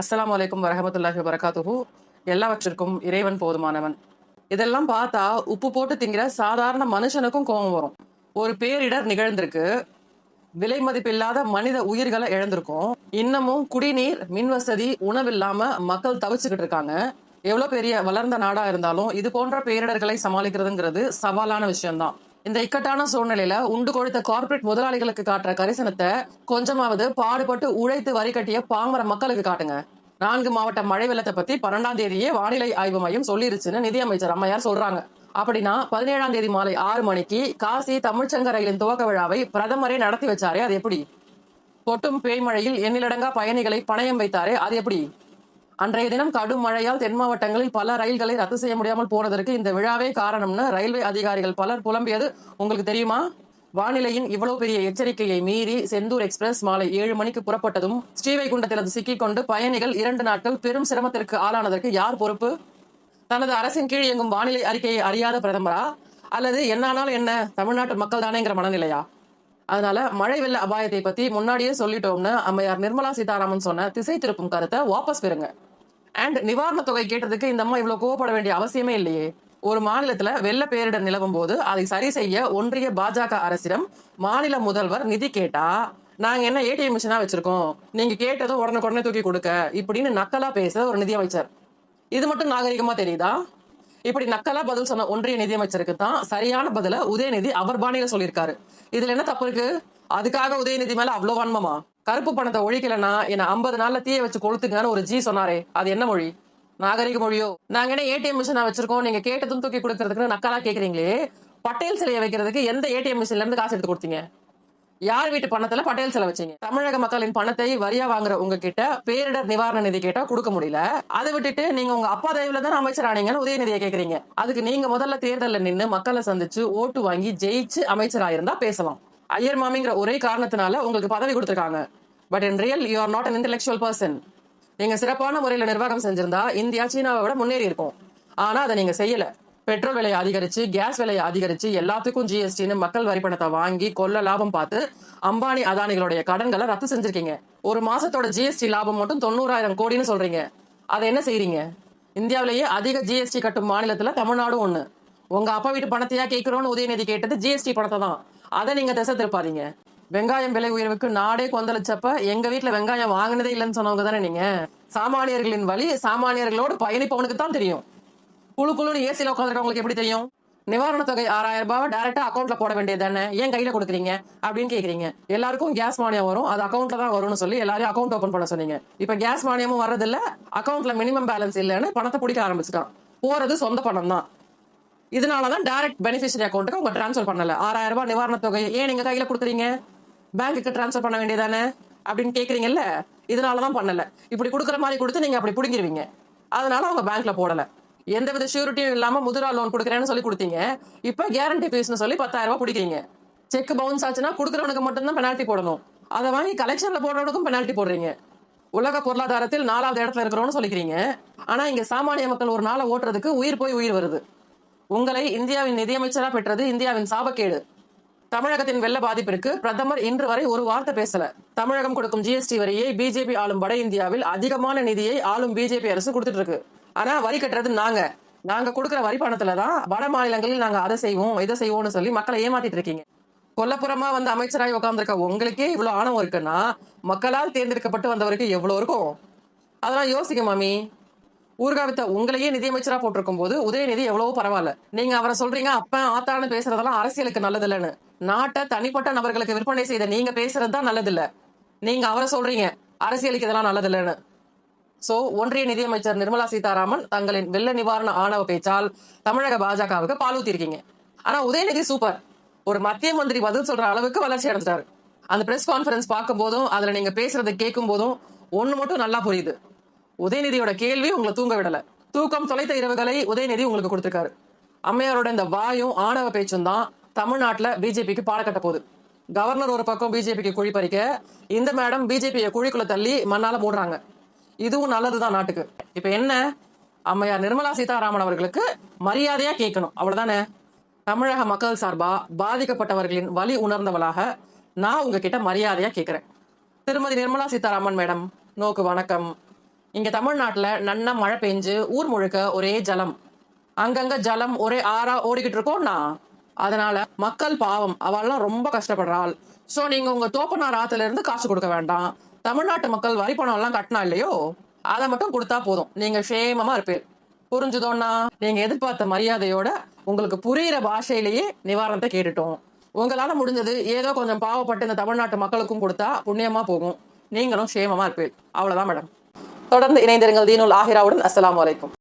அஸ்லாம் வலைக்கும் வரஹமத்துல்லாஹி வரகாத்துஹு எல்லாவற்றிற்கும் இறைவன் போதுமானவன். இதெல்லாம் பார்த்தா உப்பு போட்டு திங்கிற சாதாரண மனுஷனுக்கும் கோபம் வரும். ஒரு பேரிடர் நிகழ்ந்திருக்கு. விலை மதிப்பில்லாத மனித உயிர்களை இழந்திருக்கும். இன்னமும் குடிநீர் மின் வசதி உணவில்லாம மக்கள் தவிச்சுக்கிட்டு இருக்காங்க. எவ்வளவு பெரிய வளர்ந்த நாடா இருந்தாலும் இது போன்ற பேரிடர்களை சமாளிக்கிறதுங்கிறது சவாலான விஷயம்தான். இந்த இக்கட்டான சூழ்நிலையில உண்டு கொடுத்த கார்ப்பரேட் முதலாளிகளுக்கு காட்டுற கரிசனத்தை கொஞ்சமாவது பாடுபட்டு உழைத்து வரி கட்டிய பாமர மக்களுக்கு காட்டுங்க. நான்கு மாவட்ட மழை வெள்ளத்தை பத்தி பன்னெண்டாம் தேதியே வானிலை ஆய்வு மையம் சொல்லிருச்சுன்னு நிதியமைச்சர் அம்மையார் சொல்றாங்க. அப்படின்னா பதினேழாம் தேதி மாலை ஆறு மணிக்கு காசி தமிழ்ச்சங்க ரயிலின் துவக்க விழாவை பிரதமரே நடத்தி வச்சாரே அது எப்படி? கொட்டும் பேய்மழையில் எண்ணிலடங்கா பயணிகளை பணயம் வைத்தாரே அது எப்படி? அன்றைய தினம் கடும் மழையால் தென் மாவட்டங்களில் பல ரயில்களை ரத்து செய்ய முடியாமல் போனதற்கு இந்த விழாவே காரணம்னு ரயில்வே அதிகாரிகள் பலர் புலம்பியது. உங்களுக்கு தெரியுமா? வானிலையின் இவ்வளவு பெரிய எச்சரிக்கையை மீறி செந்தூர் எக்ஸ்பிரஸ் மாலை ஏழு மணிக்கு புறப்பட்டதும் ஸ்ரீவைகுண்டத்தில் அது சிக்கிக்கொண்டு பயணிகள் இரண்டு நாட்கள் பெரும் சிரமத்திற்கு ஆளானதற்கு யார் பொறுப்பு? தனது அரசின் கீழ் இயங்கும் வானிலை அறிக்கையை அறியாத பிரதமரா? அல்லது என்னானால் என்ன? தமிழ்நாட்டு மக்கள் தானேங்கிற மனநிலையா? அதனால மழை வெள்ள அபாயத்தை பத்தி முன்னாடியே சொல்லிட்டோம்னு அம்மையார் நிர்மலா சீதாராமன் சொன்ன திசை திருப்பும் கருத்தை வாபஸ் பெறுங்க. அண்ட் நிவாரண தொகை கேட்டதுக்கு இந்த அம்மா இவ்வளவு கோவப்பட வேண்டிய அவசியமே இல்லையே. ஒரு மாநிலத்துல வெள்ள பேரிடர் நிலவும் போது அதை சரி செய்ய ஒன்றிய பாஜக அரசிடம் மாநில முதல்வர் நிதி கேட்டா நாங்க என்ன ஏடிஎம் மிஷினா வச்சிருக்கோம் நீங்க கேட்டதும் உடனுக்குடனே தூக்கி கொடுக்க இப்படின்னு நக்கலா பேச ஒரு நிதியமைச்சர் இது மட்டும் நாகரிகமா தெரியுதா? இப்படி நக்கலா பதில் சொன்ன ஒன்றிய நிதியமைச்சருக்கு தான் சரியான பதில உதயநிதி அவர் பாணியில சொல்லியிருக்காரு. இதுல என்ன தப்பு இருக்கு? அதுக்காக உதயநிதி மேல அவ்வளவு வன்மமா? கருப்பு பணத்தை ஒழிக்கலன்னா என்ன ஐம்பது நாள்ல தீய வச்சு கொளுத்துங்கன்னு ஒரு ஜி சொன்னாரே. அது என்ன மொழி? நாகரிக மொழியோ? நாங்க என்ன ஏடிஎம் மிஷினா வச்சிருக்கோம்? நீங்க கேட்டதும் தூக்கி கொடுக்கறதுக்கு நக்கலா கேக்குறீங்களே. பட்டேல் சிலையை வைக்கிறதுக்கு எந்த ஏடிஎம் மிஷின்ல இருந்து காசு எடுத்து கொடுத்தீங்க? யார் வீட்டு பணத்துல பட்டேல் சிலை வச்சீங்க தமிழக மக்களின் பணத்தை வரியா வாங்குற உங்ககிட்ட பேரிடர் நிவாரண நிதி கேட்டா கொடுக்க முடியல. அதை விட்டுட்டு நீங்க உங்க அப்பா தயவுல தான் அமைச்சர் ஆனீங்கன்னு உதயநிதியை கேக்குறீங்க. அதுக்கு நீங்க முதல்ல தேர்தல்ல நின்னு மக்களை சந்திச்சு ஓட்டு வாங்கி ஜெயிச்சு அமைச்சராயிருந்தா பேசலாம். ஐயர் மாமிங்கிற ஒரே காரணத்தினால உங்களுக்கு பதவி கொடுத்துருக்காங்க. But in real you are not an intellectual person நீங்க சிறப்பான முறையில நிர்வாகம் செஞ்சிருந்தா இந்தியா சீனாவை விட முன்னேறி இருக்கும். ஆனா அதை நீங்க செய்யல. பெட்ரோல் விலையை அதிகரிச்சு கேஸ் விலையை அதிகரிச்சு எல்லாத்துக்கும் ஜிஎஸ்டின்னு மக்கள் வரி பணத்தை வாங்கி கொள்ள லாபம் பார்த்து அம்பானி அதானிகளுடைய கடன்களை ரத்து செஞ்சிருக்கீங்க. ஒரு மாசத்தோட ஜிஎஸ்டி லாபம் மட்டும் தொண்ணூறாயிரம் கோடின்னு சொல்றீங்க. அதை என்ன செய்யறீங்க இந்தியாவிலேயே அதிக ஜிஎஸ்டி கட்டும் மாநிலத்துல தமிழ்நாடும் ஒண்ணு. உங்க அப்பா வீட்டு பணத்தையா கேட்கிறோம்னு உதயநிதி கேட்டது ஜிஎஸ்டி பணத்தை தான். அதை நீங்க திசை திருப்பாதீங்க. வெங்காயம் விலை உயர்வுக்கு நாடே கொந்தளிச்சப்ப எங்க வீட்டுல வெங்காயம் வாங்கினதே இல்லைன்னு சொன்னவங்க தானே நீங்க? சாமானியர்களின் வழி சாமானியர்களோடு பயணிப்பவனுக்கு தான் தெரியும். குழு குழுன்னு ஏசியில் உட்காந்துருக்கவங்களுக்கு எப்படி தெரியும்? நிவாரண தொகை ஆறாயிரம் ரூபாய் டேரக்டா அக்கௌண்ட்ல போட வேண்டியது தானே? ஏன் கையில கொடுக்குறீங்க? அப்படின்னு கேக்குறீங்க. எல்லாருக்கும் கேஸ் மானியம் வரும். அது அக்கௌண்ட்ல தான் வரும்னு சொல்லி எல்லாரும் அக்கௌண்ட் ஓபன் பண்ண சொன்னீங்க. இப்ப கேஸ் மானியமும் வர்றதில்ல. அக்கௌண்ட்ல மினிமம் பேலன்ஸ் இல்லைன்னு பணத்தை பிடிக்க ஆரம்பிச்சிட்டான். போறது சொந்த பணம் தான். இதனாலதான் டைரக்ட் பெனிஃபிஷரி அக்கௌண்ட்டுக்கு உங்க ட்ரான்ஸ்ஃபர் பண்ணல. ஆறாயிரம் ரூபாய் நிவாரண தொகை. ஏன் நீங்க கையில கொடுக்குறீங்க? பேங்க்குக்கு ட்ரான்ஸ்ஃபர் பண்ண வேண்டியதானே அப்படின்னு கேக்குறீங்கல்ல? இதனாலதான் பண்ணல. இப்படி கொடுக்குற மாதிரி கொடுத்து நீங்க அப்படி பிடிங்கிருவீங்க. அதனால அவங்க பேங்க்ல போடல. எந்த வித ஷூரிட்டியும் இல்லாம முதுரா லோன் கொடுக்குறேன்னு சொல்லி கொடுத்தீங்க. இப்ப கேரண்டி ஃபீஸ்னு சொல்லி பத்தாயிரம் ரூபாய் பிடிக்கிறீங்க. செக் பவுன்ஸ் ஆச்சுன்னா கொடுக்குறவனுக்கு மட்டும்தான் பெனால்ட்டி போடணும். அதை வாங்கி கலெக்ஷன்ல போடுறவனுக்கும் பெனால்ட்டி போடுறீங்க. உலக பொருளாதாரத்தில் நாலாவது இடத்துல இருக்கிறோம்னு சொல்லிக்கிறீங்க. ஆனா இங்க சாமானிய மக்கள் ஒரு நாளை ஓட்டுறதுக்கு உயிர் போய் உயிர் வருது. உங்களை இந்தியாவின் நிதியமைச்சராக பெற்றது இந்தியாவின் சாபக்கேடு. தமிழகத்தின் வெள்ள பாதிப்பிற்கு பிரதமர் இன்று வரை ஒரு வார்த்தை பேசல. தமிழகம் கொடுக்கும் ஜிஎஸ்டி வரியை பிஜேபி ஆளும் வட இந்தியாவில் அதிகமான நிதியை ஆளும் பிஜேபி அரசு கொடுத்துட்டு இருக்கு. ஆனா வரி கட்டுறது நாங்க. நாங்க கொடுக்குற வரி பணத்துல தான் வட மாநிலங்களில் நாங்க அதை செய்வோம் இதை செய்வோம்னு சொல்லி மக்களை ஏமாத்திட்டு இருக்கீங்க. கொல்லப்புறமா வந்து அமைச்சராகி உட்கார்ந்திருக்க உங்களுக்கே இவ்வளவு ஆணவம் இருக்குன்னா மக்களால் தேர்ந்தெடுக்கப்பட்டு வந்தவருக்கு எவ்வளவு இருக்கும்? அதெல்லாம் யோசிக்க மாமி. ஊர்காவித்த உங்களையே நிதியமைச்சரா போட்டிருக்கும் போது உதயநிதி எவ்வளவோ பரவாயில்ல. நீங்க அவரை சொல்றீங்க அப்ப ஆத்தான்னு பேசுறதெல்லாம் அரசியலுக்கு நல்லது இல்லைன்னு நாட்டை தனிப்பட்ட நபர்களுக்கு விற்பனை செய்த நீங்க பேசுறது தான் நல்லது இல்ல நீங்க அவரை சொல்றீங்க அரசியலுக்கு இதெல்லாம் நல்லது இல்லைன்னு சோ ஒன்றிய நிதியமைச்சர் நிர்மலா சீதாராமன் தங்களின் வெள்ள நிவாரண ஆணவ பேச்சால் தமிழக பாஜகவுக்கு பாலூத்தி இருக்கீங்க ஆனா உதயநிதி சூப்பர் ஒரு மத்திய மந்திரி பதில் சொல்ற அளவுக்கு வளர்ச்சி அடைஞ்சிட்டாரு. அந்த பிரஸ் கான்ஃபரன்ஸ் பார்க்கும் போதும் அதுல நீங்க பேசுறதை கேட்கும் போதும் ஒண்ணு மட்டும் நல்லா புரியுது. உதயநிதியோட கேள்வி உங்களை தூங்க விடல. தூக்கம் தொலைத்த இரவுகளை உதயநிதி உங்களுக்கு கொடுத்திருக்காரு. அம்மையாரோட இந்த வாயும் ஆணவ பேச்சும் தான் தமிழ்நாட்டுல பிஜேபிக்கு பாடக்கட்ட போகுது. கவர்னர் ஒரு பக்கம் பிஜேபிக்கு குழி பறிக்க இந்த மேடம் பிஜேபியை குழிக்குள்ள தள்ளி மண்ணால மூடுறாங்க. இதுவும் நல்லதுதான் நாட்டுக்கு. இப்ப என்ன? அம்மையார் நிர்மலா சீதாராமன் அவர்களுக்கு மரியாதையா கேட்கணும். அவ்வளவுதானே? தமிழக மக்கள் சார்பா பாதிக்கப்பட்டவர்களின் வலி உணர்ந்தவளாக நான் உங்ககிட்ட மரியாதையா கேட்கிறேன். திருமதி நிர்மலா சீதாராமன் மேடம் நோக்கு வணக்கம். இங்க தமிழ்நாட்டுல நன்னா மழை பெஞ்சு ஊர் முழுக்க ஒரே ஜலம். அங்கங்க ஜலம் ஒரே ஆறா ஓடிக்கிட்டு இருக்கோம்னா அதனால மக்கள் பாவம். அவெல்லாம் ரொம்ப கஷ்டப்படுறாள். சோ நீங்க உங்க தோப்பனார் ஆத்துல இருந்து காசு கொடுக்க வேண்டாம். தமிழ்நாட்டு மக்கள் வரி பணம் எல்லாம் கட்டினா இல்லையோ அதை மட்டும் கொடுத்தா போதும். நீங்க சேமமா இருப்பீர். புரிஞ்சுதோன்னா நீங்க எதிர்பார்த்த மரியாதையோட உங்களுக்கு புரியிற பாஷையிலேயே நிவாரணத்தை கேட்டுட்டோம். உங்களால முடிஞ்சது ஏதோ கொஞ்சம் பாவப்பட்டு இந்த தமிழ்நாட்டு மக்களுக்கும் கொடுத்தா புண்ணியமா போகும். நீங்களும் சேமமா இருப்பீர். அவ்வளவுதான் மேடம். தொடர்ந்து இணைந்திருங்கள் தீனுல் ஆஹிராவுடன். அஸ்லாம் வலைக்கும்